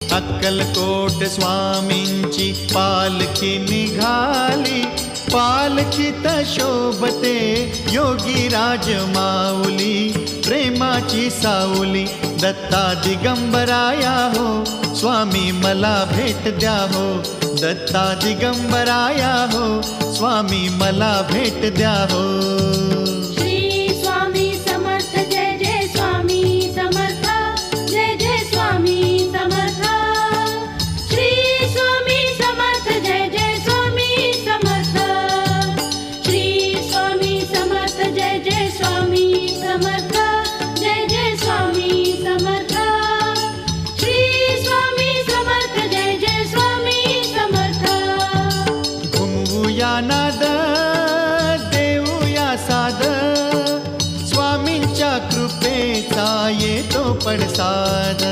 अक्कलकोट स्वामींची पालखी निघाली. पालखीत शोभते योगी राज माऊली प्रेमाची सावली दत्ता दिगंबराया हो. स्वामी मला भेट द्या हो, दत्ता दिगंबराया हो. स्वामी मला भेट द्या हो. देऊया नाद देऊया साद. स्वामींच्या कृपेचा येतो पडसाद